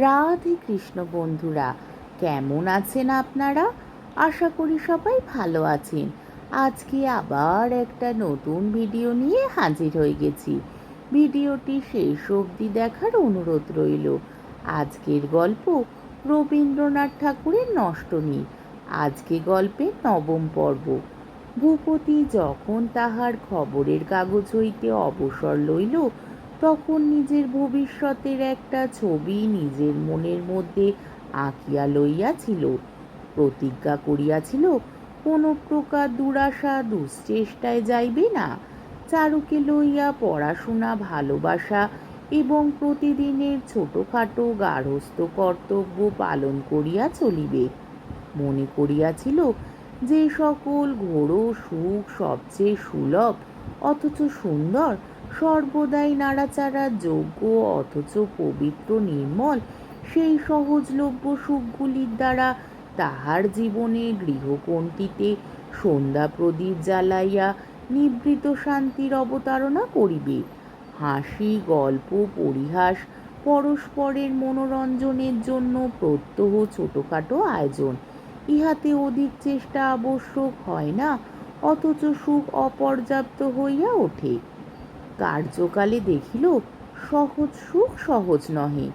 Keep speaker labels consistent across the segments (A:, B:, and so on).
A: রাধে কৃষ্ণ বন্ধুরা, কেমন আছেন আপনারা? আশা করি সবাই ভালো আছেন। আজকে আবার একটা নতুন ভিডিও নিয়ে হাজির হয়ে গেছি। ভিডিওটি শেষ অবধি দেখার অনুরোধ রইল। আজকের গল্প রবীন্দ্রনাথ ঠাকুরের নষ্টনী আজকে গল্পের নবম পর্ব। ভূপতি যখন তাহার খবরের কাগজ হইতে অবসর লইল তখন নিজের ভবিষ্যতের একটা ছবি নিজের মনের মধ্যে আঁকিয়া লইয়াছিল, প্রতিজ্ঞা করিয়াছিল, কোনো প্রকার দুরাশা, দুশ্চেষ্টায় যাইবে না। চারুকে লইয়া পড়াশোনা, ভালোবাসা এবং প্রতিদিনের ছোটোখাটো গার্হস্থ কর্তব্য পালন করিয়া চলিবে। মনে করিয়াছিল যে সকল ঘোর সুখ সবচেয়ে সুলভ, অথচ সুন্দর সর্বদাই নাড়াচাড়া যোগ্য অথচ পবিত্র নির্মল। সেই সহজলভ্য সুখগুলির দ্বারা তাহার জীবনে গৃহকোণটিতে সন্ধ্যা প্রদীপ জ্বালাইয়া নিবৃত শান্তির অবতারণা করিবে। হাসি, গল্প, পরিহাস পরস্পরের মনোরঞ্জনের জন্য প্রত্যহ ছোটোখাটো আয়োজন। ইহাতে অধিক চেষ্টা আবশ্যক হয় না, অথচ সুখ অপর্যাপ্ত হইয়া ওঠে। কার্যকালে দেখিল সহজ সুখ সহজ নহে।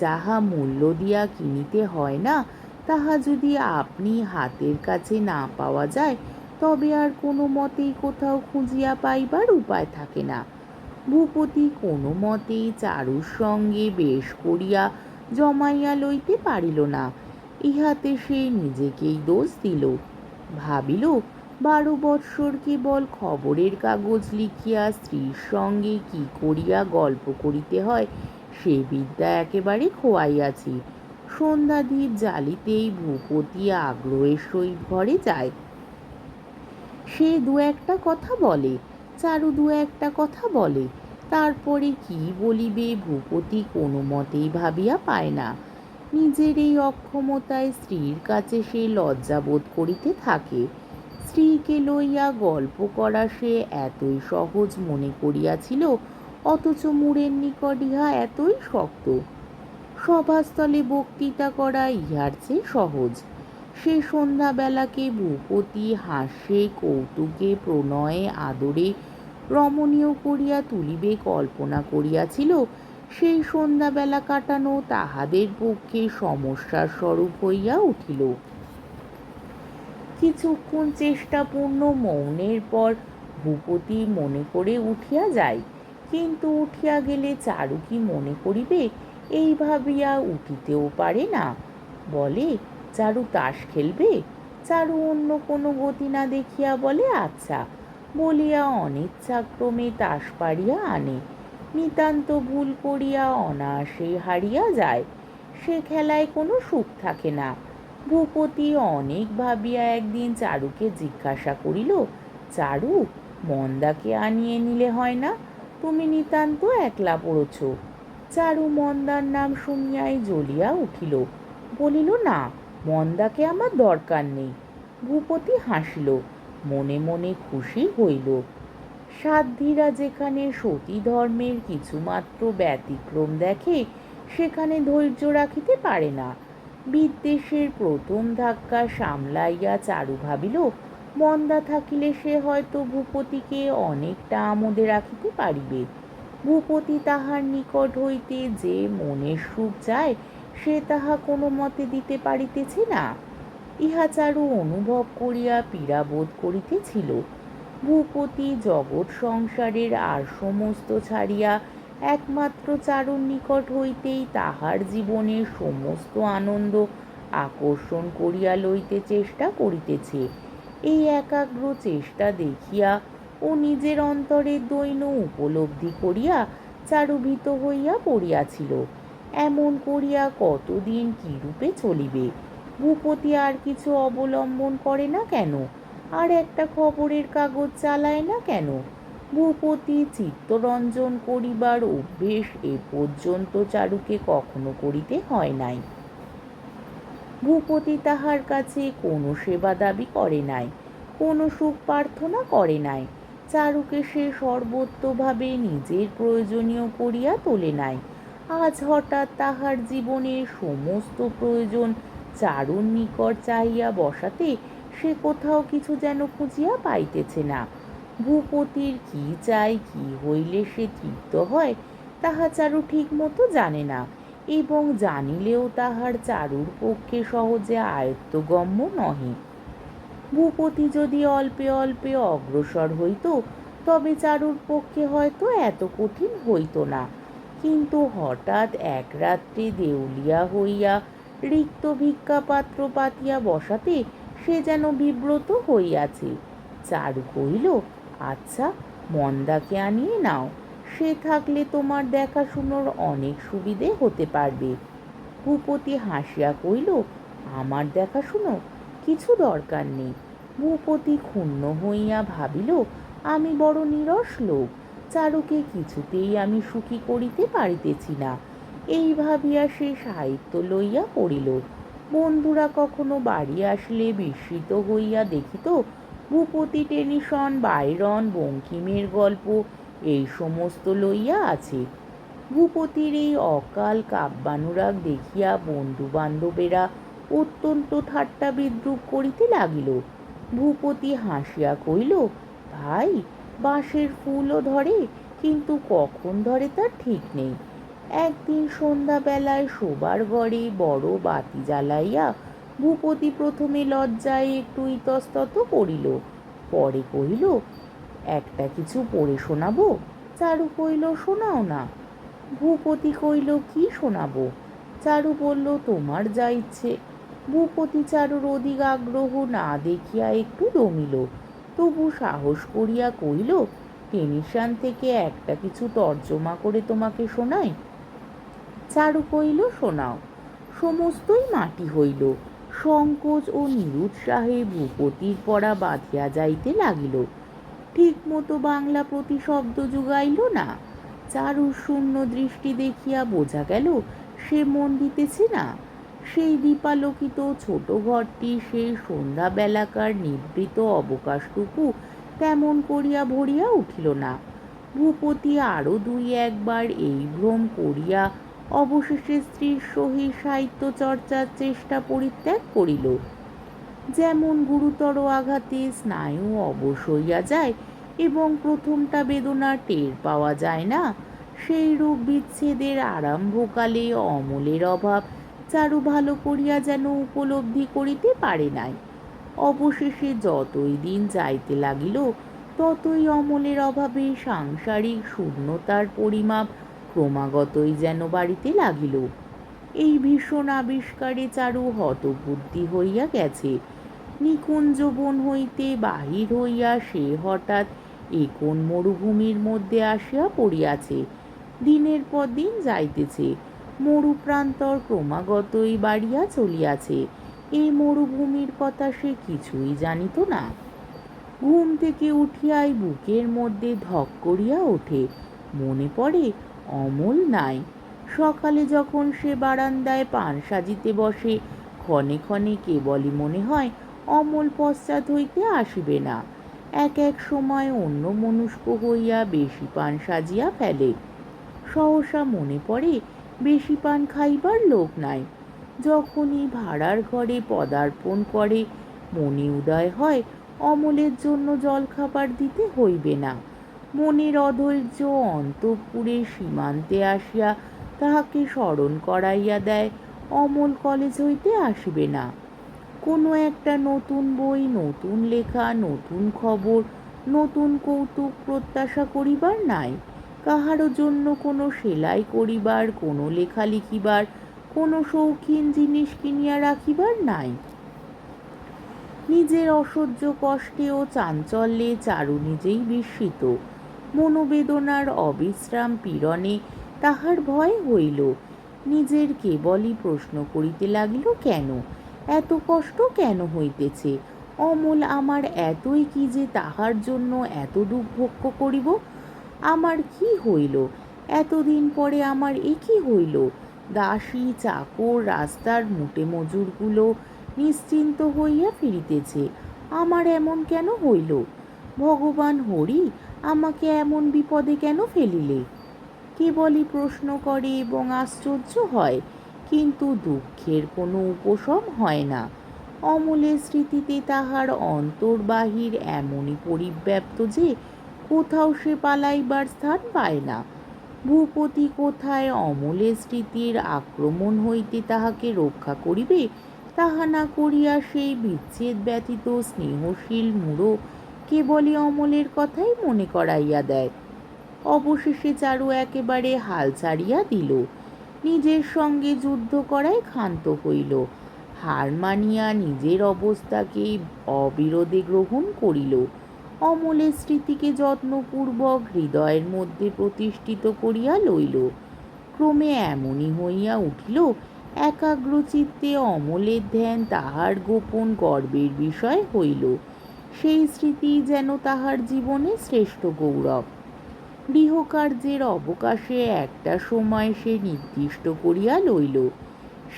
A: যাহা মূল্য দিয়া কিনিতে হয় না, তাহা যদি আপনি হাতের কাছে না পাওয়া যায়, তবে আর কোনো মতেই কোথাও খুঁজিয়া পাইবার উপায় থাকে না। ভূপতি কোনো মতেই চারুর সঙ্গে বেশ করিয়া জমাইয়া লইতে পারিল না। ইহাতে সে নিজেকেই দোষ দিল। ভাবিল বারো বৎসর কেবল খবরের কাগজ লিখিয়া স্ত্রীর সঙ্গে কি করিয়া গল্প করিতে হয়, সে বিদ্যা একেবারে খোয়াইয়াছি। সন্ধ্যাদীপ জ্বালিতেই ভূপতি আগ্রহের সহিত ঘরে যায়। সে দু একটা কথা বলে, চারু দু একটা কথা বলে, তারপরে কি বলিবে ভূপতি কোনো মতেই ভাবিয়া পায় না। নিজের এই অক্ষমতায় স্ত্রীর কাছে সে লজ্জাবোধ করিতে থাকে। স্ত্রীকে লইয়া গল্প করা সে এতই সহজ মনে করিয়াছিল, অথচ মুড়ের নিকট ইহা এতই শক্ত। সভাস্থলে বক্তৃতা করা ইহার চেয়ে সহজ। সে সন্ধ্যাবেলাকে ভূপতি হাস্যে, কৌতুকে, প্রণয়ে, আদরে রমণীয় করিয়া তুলিবে কল্পনা করিয়াছিল, সেই সন্ধ্যাবেলা কাটানো তাহাদের পক্ষে সমস্যার স্বরূপ হইয়া উঠিল। কিছুক্ষণ চেষ্টাপূর্ণ মৌনের পর ভূপতি মনে করে উঠিয়া যায়। কিন্তু উঠিয়া গেলে চারু কি মনে করিবে? এই ভাবিয়া উঠিতেও পারে না। বলে, চারু তাস খেলবে? চারু অন্য কোনো গতি না দেখিয়া বলে আচ্ছা। বলিয়া অনিচ্ছাক্রমে তাস পাড়িয়া আনে। নিতান্ত ভুল করিয়া অনায়াসে হারিয়া যায়। সে খেলায় কোনো সুখ থাকে না। ভূপতি অনেক ভাবিয়া একদিন চারুকে জিজ্ঞাসা করিল, চারু, মন্দাকে আনিয়ে নিলে হয় না? তুমি নিতান্ত একলা পড়ছ চারু মন্দার নাম শুনিয়াই জ্বলিয়া উঠিল, বলিল, না, মন্দাকে আমার দরকার নেই ভূপতি হাসিল, মনে মনে খুশি হইল। সাধ্যীরা যেখানে সতী ধর্মের কিছুমাত্র ব্যতিক্রম দেখে, সেখানে ধৈর্য রাখিতে পারে না। বিদ্বেষের প্রথম ধাক্কা সামলাইয়া চারু ভাবিল, মন্দা থাকিলে সে হয়তো ভূপতিকে অনেকটা আমোদে রাখিতে পারিবে। ভূপতি তাহার নিকট হইতে যে মনের সুখ যায়, সে তাহা কোনো মতে দিতে পারিতেছে না। ইহা চারু অনুভব করিয়া পীড়াবোধ করিতেছিল। ভূপতি জগৎ সংসারের আর সমস্ত ছাড়িয়া একমাত্র চারুর নিকট হইতেই তাহার জীবনের সমস্ত আনন্দ আকর্ষণ করিয়া লইতে চেষ্টা করিতেছে। এই একাগ্র চেষ্টা দেখিয়া ও নিজের অন্তরের দৈন উপলব্ধি করিয়া চারুভীত হইয়া পড়িয়াছিল। এমন করিয়া কতদিন কিরূপে চলিবে? ভূপতি আর কিছু অবলম্বন করে না কেন? আর একটা খবরের কাগজ চালায় না কেন? ভূপতি চিত্তরঞ্জন করিবার অভ্যেস এ পর্যন্ত চারুকে কখনো করিতে হয় নাই। ভূপতি তাহার কাছে কোনো সেবা দাবি করে নাই, কোনো সুখ প্রার্থনা করে নাই, চারুকে সে সর্বত্রভাবে নিজের প্রয়োজনীয় করিয়া তোলে নাই। আজ হঠাৎ তাহার জীবনের সমস্ত প্রয়োজন চারুর নিকট চাহিয়া বসাতে সে কোথাও কিছু যেন খুঁজিয়া পাইতেছে না। ভূপতির কি চাই, কি হইলে সে তৃপ্ত হয়, তাহা চারু ঠিক মতো জানে না, এবং জানিলেও তাহার চারুর পক্ষে সহজে আয়ত্তগম্য নহে। ভূপতি যদি অল্পে অল্পে অগ্রসর হইত, তবে চারুর পক্ষে হয়তো এত কঠিন হইত না। কিন্তু হঠাৎ এক রাত্রে দেউলিয়া হইয়া রিক্ত ভিক্ষাপাত্র পাতিয়া বসাতে সে যেন বিব্রত হইয়াছে। চারু কহিল আচ্ছা মন্দাকে আনিয়ে নাও। সে থাকলে তোমার দেখাশুনোর অনেক সুবিধে হতে পারবে। ভূপতি হাসিয়া কইল, আমার দেখাশুনো? কিছু দরকার নেই। ভূপতি ক্ষুণ্ণ হইয়া ভাবিল, আমি বড় নিরস লোক। চারুকে কিছুতেই আমি সুখী করিতে পারিতেছি না। এই ভাবিয়া সে সাহিত্য লইয়া পড়িল। বন্ধুরা কখনো বাড়ি আসলে বিস্মিত হইয়া দেখিত ভূপতি টেনিসন, বাইরন, বঙ্কিমের গল্প, এই সমস্ত লইয়া আছে। ভূপতির এই অকাল কাব্যানুরাগ দেখিয়া বন্ধু বান্ধবেরা অত্যন্ত ঠাট্টা বিদ্রুপ করিতে লাগিল। ভূপতি হাসিয়া কইল ভাই, বাঁশের ফুলও ধরে, কিন্তু কখন ধরে তার ঠিক নেই। একদিন সন্ধ্যাবেলায় শোবার ঘরে বড় বাতি জ্বালাইয়া ভূপতি প্রথমে লজ্জায় একটু ইতস্তত করিল। পরে কহিল, একটা কিছু পড়ে শোনাবো? চারু কইল শোনাও না। ভূপতি কইল কি শোনাবো? চারু বলল, তোমার যা ইচ্ছে। ভূপতি চারুর অধিক আগ্রহ না দেখিয়া একটু দমিল। তবু সাহস করিয়া কইল টেনিশান থেকে একটা কিছু তর্জমা করে তোমাকে শোনাই? চারু কইল শোনাও। সমস্তই মাটি হইল। সংকোচ ও নিরুৎসাহে ভূপতির পড়া বাঁধিয়া যাইতে লাগিল। ঠিক মতো বাংলা প্রতিশব্দ যুগাইল না। চারু শূন্য দৃষ্টি দেখিয়া বোঝা গেল, সে মন দিতেছে না। সেই দীপালোকিত ছোট ঘরটি সেই সন্ধ্যাবেলাকার নিভৃত অবকাশটুকু তেমন করিয়া ভরিয়া উঠিল না। ভূপতি আরও দুই একবার এই ভ্রম করিয়া অবশেষে স্ত্রীর সহিত সাহিত্য চর্চার চেষ্টা পরিত্যাগ করিল। যেমন গুরুতর আঘাতে স্নায়ু অবশ হইয়া যায় এবং প্রথমটা বেদনা টের পাওয়া যায় না সেই রূপ বিচ্ছেদের আরম্ভকালে অমলের অভাব চারু ভালো করিয়া যেন উপলব্ধি করিতে পারে নাই। অবশেষে যতই দিন যাইতে লাগিল, ততই অমলের অভাবে সাংসারিক শূন্যতার পরিমাপ ক্রমাগতই যেন বাড়িতে লাগিল। এই ভীষণ আবিষ্কারে চারু হতবুদ্ধি হইয়া গেছে। নিকুঞ্জ বন হইতে বাহির হইয়া সে হঠাৎ এ কোন মরুভূমির মধ্যে আসিয়া পড়িয়াছে। দিনের পর দিন যাইতেছে। মরুপ্রান্তর ক্রমাগতই বাড়িয়া চলিয়াছে। এই মরুভূমির কথা সে কিছুই জানিত না। ঘুম থেকে উঠিয়াই বুকের মধ্যে ধক করিয়া ওঠে। মনে পড়ে অমল নাই। সকালে যখন সে বারান্দায় পান সাজিতে বসে, ক্ষণে ক্ষণে কেবলই মনে হয় অমল পশ্চাৎ হইতে আসিবে না। এক এক সময় অন্য মনুষ্ক হইয়া বেশি পান সাজিয়া ফেলে। সহসা মনে পড়ে, বেশি পান খাইবার লোক নাই। যখনই ভাড়ার ঘরে পদার্পণ করে, মনে উদয় হয় অমলের জন্য জলখাবার দিতে হইবে না। মনের অধৈর্য অন্তঃপুরে সীমান্তে আসিয়া তাহাকে স্মরণ করাইয়া দেয়, অমল কলেজ হইতে আসিবে না। কোনো একটা নতুন বই, নতুন লেখা, নতুন খবর, নতুন কৌতুক প্রত্যাশা করিবার নাই। কাহারও জন্য কোনো সেলাই করিবার, কোনো লেখা লিখিবার, কোনো শৌখিন জিনিস কিনিয়া রাখিবার নাই। নিজের অসহ্য কষ্টে ও চাঞ্চল্যে চারু নিজেই বিস্মিত। মনোবেদনার অবিশ্রাম পীড়নে তাহার ভয় হইল। নিজের কেবলই প্রশ্ন করিতে লাগিল, কেন? এত কষ্ট কেন হইতেছে? অমল আমার এতই কি যে তাহার জন্য এত দুর্ভোগ্য করিব? আমার কি হইল? এতদিন পরে আমার এ কি হইল? দাসী চাকর রাস্তার মুটে মজুরগুলো নিশ্চিন্ত হইয়া ফিরিতেছে। আমার এমন কেন হইল? ভগবান হরি আমাকে এমন বিপদে কেন ফেলিলে? কেবলই প্রশ্ন করে এবং আশ্চর্য হয়, কিন্তু দুঃখের কোনো উপশম হয় না। অমলের স্মৃতিতে তাহার অন্তর্বাহির এমনই পরিব্যাপ্ত যে, কোথাও সে পালাইবার স্থান পায় না। ভূপতি কোথায় অমলের স্মৃতির আক্রমণ হইতে তাহাকে রক্ষা করিবে, তাহা না করিয়া সেই বিচ্ছেদ ব্যতীত স্নেহশীল মূঢ় কেবলই অমলের কথাই মনে করাইয়া দেয়। অবশেষে চারু একেবারে হাল ছাড়িয়া দিল। নিজের সঙ্গে যুদ্ধ করায় ক্ষান্ত হইল। হার মানিয়া নিজের অবস্থাকে অবিরোধে গ্রহণ করিল। অমলের স্মৃতিকে যত্নপূর্বক হৃদয়ের মধ্যে প্রতিষ্ঠিত করিয়া লইল। ক্রমে এমনই হইয়া উঠিল, একাগ্রচিত্তে অমলের ধ্যান তাহার গোপন গর্বের বিষয় হইল। সেই স্মৃতি যেন তাহার জীবনে শ্রেষ্ঠ গৌরব। গৃহকার্যের অবকাশে একটা সময় সে নির্দিষ্ট করিয়া লইল।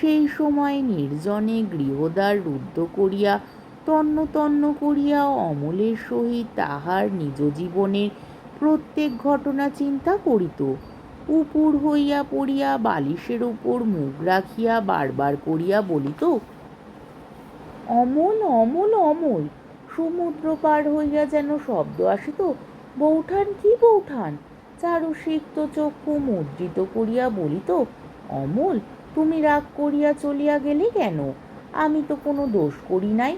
A: সেই সময় নির্জনে গৃহদ্বার রুদ্ধ করিয়া, তন্ন তন্ন করিয়া অমলের সহিত তাহার নিজ জীবনের প্রত্যেক ঘটনা চিন্তা করিত। উপুর হইয়া পড়িয়া বালিশের উপর মুখ রাখিয়া বারবার করিয়া বলিত, অমল অমল অমল সমুদ্র পার হইয়া যেন শব্দ আসিত বৌঠান কি বৌঠান? চারু সিক্ত চক্ষু মুদ্রিত করিয়া বলিত অমল, তুমি রাগ করিয়া চলিয়া গেলে কেন? আমি তো কোনো দোষ করি নাই।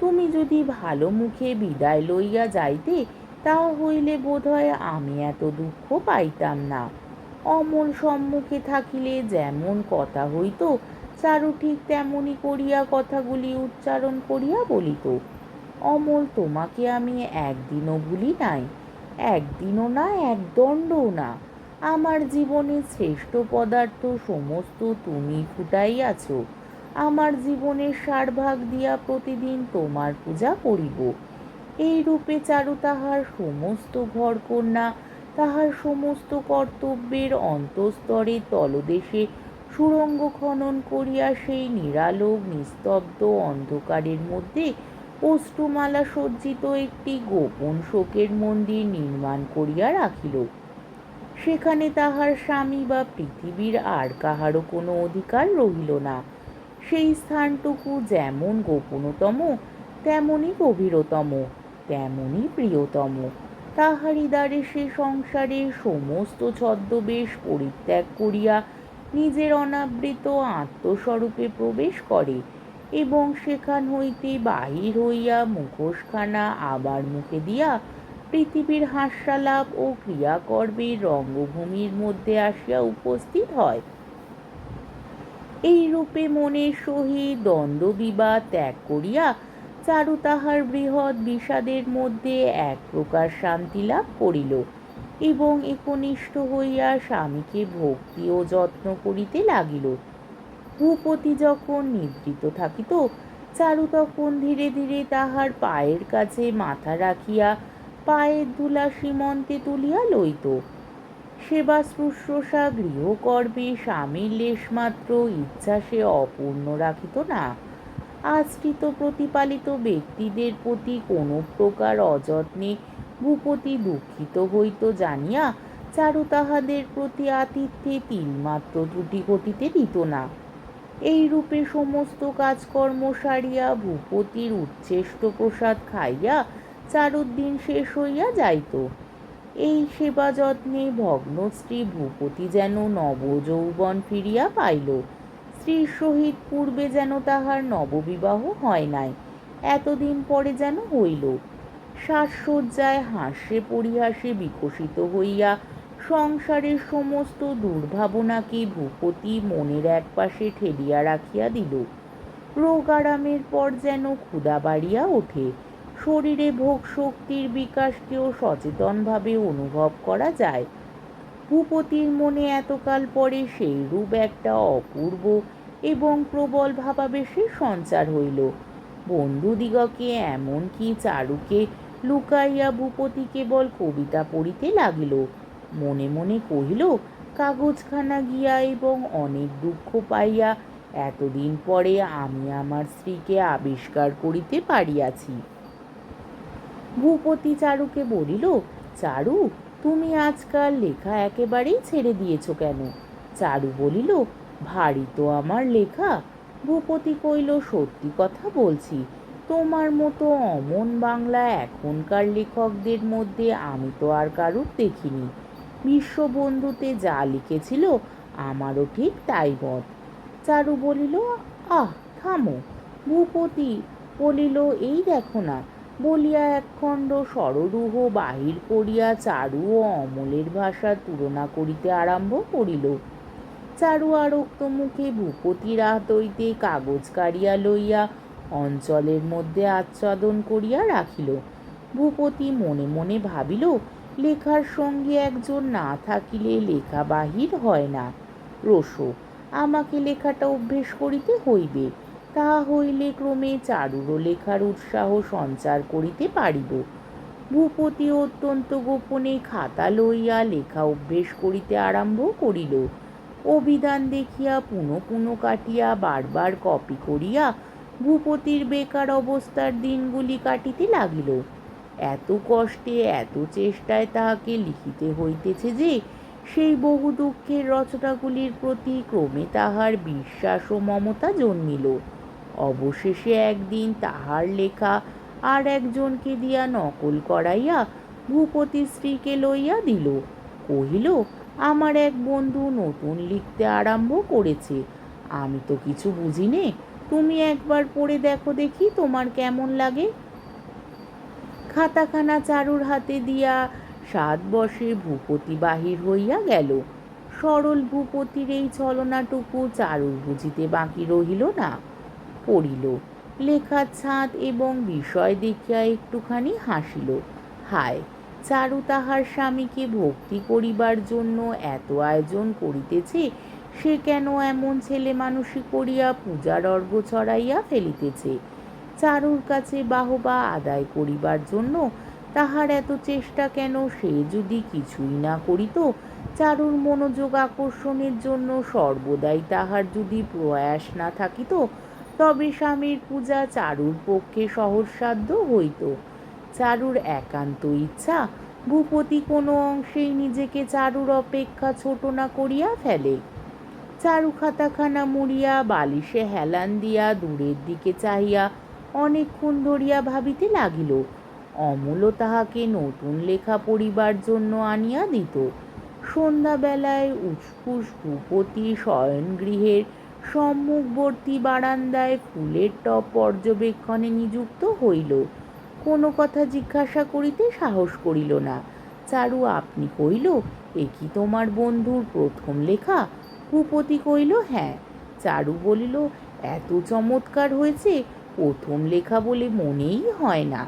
A: তুমি যদি ভালো মুখে বিদায় লইয়া যাইতে তা হইলে বোধহয় আমি এত দুঃখ পাইতাম না। অমল সম্মুখে থাকিলে যেমন কথা হইত, চারু ঠিক তেমনি করিয়া কথাগুলি উচ্চারণ করিয়া বলিত অমল, তোমাকে আমি একদিনও ভুলি নাই, একদিনও না, এক দণ্ডও না। আমার জীবনে শ্রেষ্ঠ পদার্থ সমস্ত তুমি ফুটাইয়াছ। আমার জীবনের সার ভাগ দিয়া প্রতিদিন তোমার পূজা করিব। এই রূপে চারু তাহার সমস্ত ঘরকন্যা, তাহার সমস্ত কর্তব্যের অন্তস্তরে তলদেশে সুরঙ্গ খনন করিয়া সেই নিরালোক, নিস্তব্ধ অন্ধকারের মধ্যে অশ্রুমালা সজ্জিত একটি গোপন শোকের মন্দির নির্মাণ করিয়া রাখিল। সেখানে তাহার স্বামী বা পৃথিবীর আর কাহারও কোনো অধিকার রহিল না। সেই স্থানটুকু যেমন গোপনতম তেমনই গভীরতম তেমনই প্রিয়তম। তাহারই দ্বারে সে সংসারে সমস্ত ছদ্মবেশ পরিত্যাগ করিয়া নিজের অনাবৃত আত্মস্বরূপে প্রবেশ করে। এবং সেখান হইতে বাহির হইয়া মুখোশখানা আবার মুখে দিয়া পৃথিবীর হাস্যালাপ ও ক্রিয়াকর্মের রঙ্গভূমির মধ্যে আসিয়া উপস্থিত হয়। এই রূপে মনের সহিত দ্বন্দ্ব বিবাদ ত্যাগ করিয়া চারু তাহার বৃহৎ বিষাদের মধ্যে এক প্রকার শান্তি লাভ করিল এবং একনিষ্ঠ হইয়া স্বামীকে ভক্তি ও যত্ন করিতে লাগিল। ভূপতি যখন নিদ্রিত থাকিত, চারু তখন ধীরে ধীরে তাহার পায়ের কাছে মাথা রাখিয়া পায়ের ধুলা সীমন্তে তুলিয়া লইত। সেবা শুশ্রূষা গৃহকর্মে স্বামীর লেশমাত্র ইচ্ছা সে অপূর্ণ রাখিত না। আশ্রিত প্রতিপালিত ব্যক্তিদের প্রতি কোনো প্রকার অযত্নে ভূপতি দুঃখিত হইত জানিয়া চারু তাহাদের প্রতি আতিথ্যে তিলমাত্র ত্রুটি ঘটিতে দিত না। এই রূপে সমস্ত কাজকর্ম সারিয়া ভূপতির উচ্ছেষ্ট প্রসাদ খাইয়া চারুদিন শেষ হইয়া যাইত। এই সেবা যত্নে ভগ্ন স্ত্রী ভূপতি যেন নবযৌবন ফিরিয়া পাইল। স্ত্রীর সহিত পূর্বে যেন তাহার নববিবাহ হয় নাই, এতদিন পরে যেন হইল। শ্বাসসজ্জায় হাস্যে পরিহাসে বিকশিত হইয়া সংসারের সমস্ত দুর্ভাবনাকে ভূপতি মনের একপাশে ঠেলিয়া রাখিয়া দিল। রোগ আরামের পর যেন ক্ষুধা বাড়িয়া ওঠে। শরীরে ভোগ শক্তির বিকাশকেও সচেতনভাবে অনুভব করা যায়। ভূপতির মনে এতকাল পরে সেই রূপ একটা অপূর্ব এবং প্রবল ভাবাবেশের সঞ্চার হইল। বন্ধুদিগকে এমনকি চারুকে লুকাইয়া ভূপতি কেবল কবিতা পড়িতে লাগিল। মনে মনে কহিল, কাগজখানা গিয়া এবং অনেক দুঃখ পাইয়া এতদিন পরে আমি আমার স্ত্রীকে আবিষ্কার করিতে পারিয়াছি। ভূপতি চারুকে বলিল, চারু, তুমি আজকাল লেখা একেবারেই ছেড়ে দিয়েছ কেন? চারু বলিল, ভারী তো আমার লেখা। ভূপতি কইল সত্যি কথা বলছি, তোমার মতো অমন বাংলা এখনকার লেখকদের মধ্যে আমি তো আর কারুর দেখিনি। বিশ্ববন্ধুতে যা লিখেছিল, আমারও ঠিক তাই মত চারু বলিল, আহ, থামো। ভূপতি বলিল, এই দেখো না, বলিয়া একখণ্ড সররূহ বাহির করিয়া চারু ও অমলের ভাষার তুলনা করিতে আরম্ভ করিল। চারু আরক্ত মুখে ভূপতির হাত হইতে কাগজ কাড়িয়া লইয়া অঞ্চলের মধ্যে আচ্ছাদন করিয়া রাখিল। ভূপতি মনে মনে ভাবিল লেখার সঙ্গে একজন না থাকিলে লেখা বাহির হয় না। রসো, আমাকে লেখাটা অভ্যেস করিতে হইবে তাহা হইলে ক্রমে চারুরও লেখার উৎসাহ সঞ্চার করিতে পারিব। ভূপতি অত্যন্ত গোপনে খাতা লইয়া লেখা অভ্যেস করিতে আরম্ভ করিল। অভিধান দেখিয়া পুনঃ পুনঃ কাটিয়া বারবার কপি করিয়া ভূপতির বেকার অবস্থার দিনগুলি কাটিতে লাগিল। এত কষ্টে, এত চেষ্টায় তাহাকে লিখিতে হইতেছে যে, সেই বহু দুঃখের রচনাগুলির প্রতি ক্রমে তাহার বিশ্বাস ও মমতা জন্মিল। অবশেষে একদিন তাহার লেখা আর একজনকে দিয়া নকল করাইয়া ভূপতি স্ত্রীকে লইয়া দিল। কহিল, আমার এক বন্ধু নতুন লিখতে আরম্ভ করেছে। আমি তো কিছু বুঝি নে। তুমি একবার পড়ে দেখো দেখি তোমার কেমন লাগে। খাতাখানা চারুর হাতে দিয়া সাত বসে ভূপতি বাহির হইয়া গেল। সরল ভূপতির এই ছলনাটুকু চারুর বুঝিতে বাকি রহিল না। পড়িল, লেখার ছাঁদ এবং বিষয় দেখিয়া একটুখানি হাসিল। হায়, চারু তাহার স্বামীকে ভক্তি করিবার জন্য এত আয়োজন করিতেছে, সে কেন এমন ছেলে মানুষই করিয়া পূজার অর্ঘ ছড়াইয়া ফেলিতেছে? চারুর কাছে বাহবা আদায় করিবার জন্য তাহার এত চেষ্টা কেন? সে যদি কিছুই না করিত, চারুর মনোযোগ আকর্ষণের জন্য সর্বদাই তাহার যদি প্রয়াস না থাকিত, তবে স্বামীর পূজা চারুর পক্ষে সহজসাধ্য হইত। চারুর একান্ত ইচ্ছা, ভূপতি কোনো অংশেই নিজেকে চারুর অপেক্ষা ছোট না করিয়া ফেলে। চারু খাতাখানা মুড়িয়া বালিশে হেলান দিয়া দূরের দিকে চাহিয়া অনেকক্ষণ ধরিয়া ভাবিতে লাগিল অমূল্য তাহাকে নতুন লেখা পড়িবার জন্য আনিয়া দিত। সন্ধ্যাবেলায় উৎফুস ভূপতি শয়নগৃহের সম্মুখবর্তী বারান্দায় ফুলের টব পর্যবেক্ষণে নিযুক্ত হইল। কোনো কথা জিজ্ঞাসা করিতে সাহস করিল না। চারু, আপনি কইল, এ কি তোমার বন্ধুর প্রথম লেখা? ভূপতি কইল হ্যাঁ। চারু বলিল, এত চমৎকার হয়েছে প্রথম লেখা বলে মনেই হয় না।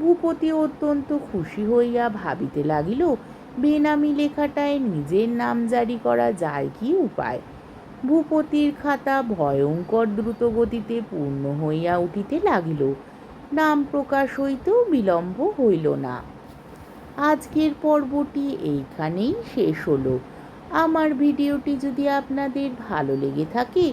A: ভূপতি অত্যন্ত খুশি হইয়া ভাবিতে লাগিল, বেনামি লেখাটায় নিজের নাম জারি করা যায় কি উপায়? ভূপতির খাতা ভয়ঙ্কর দ্রুতগতিতে পূর্ণ হইয়া উঠিতে লাগিল। নাম প্রকাশ হইতেও বিলম্ব হইল না। আজকের পর্বটি এইখানেই শেষ হলো। আমার ভিডিওটি যদি আপনাদের ভালো লেগে থাকে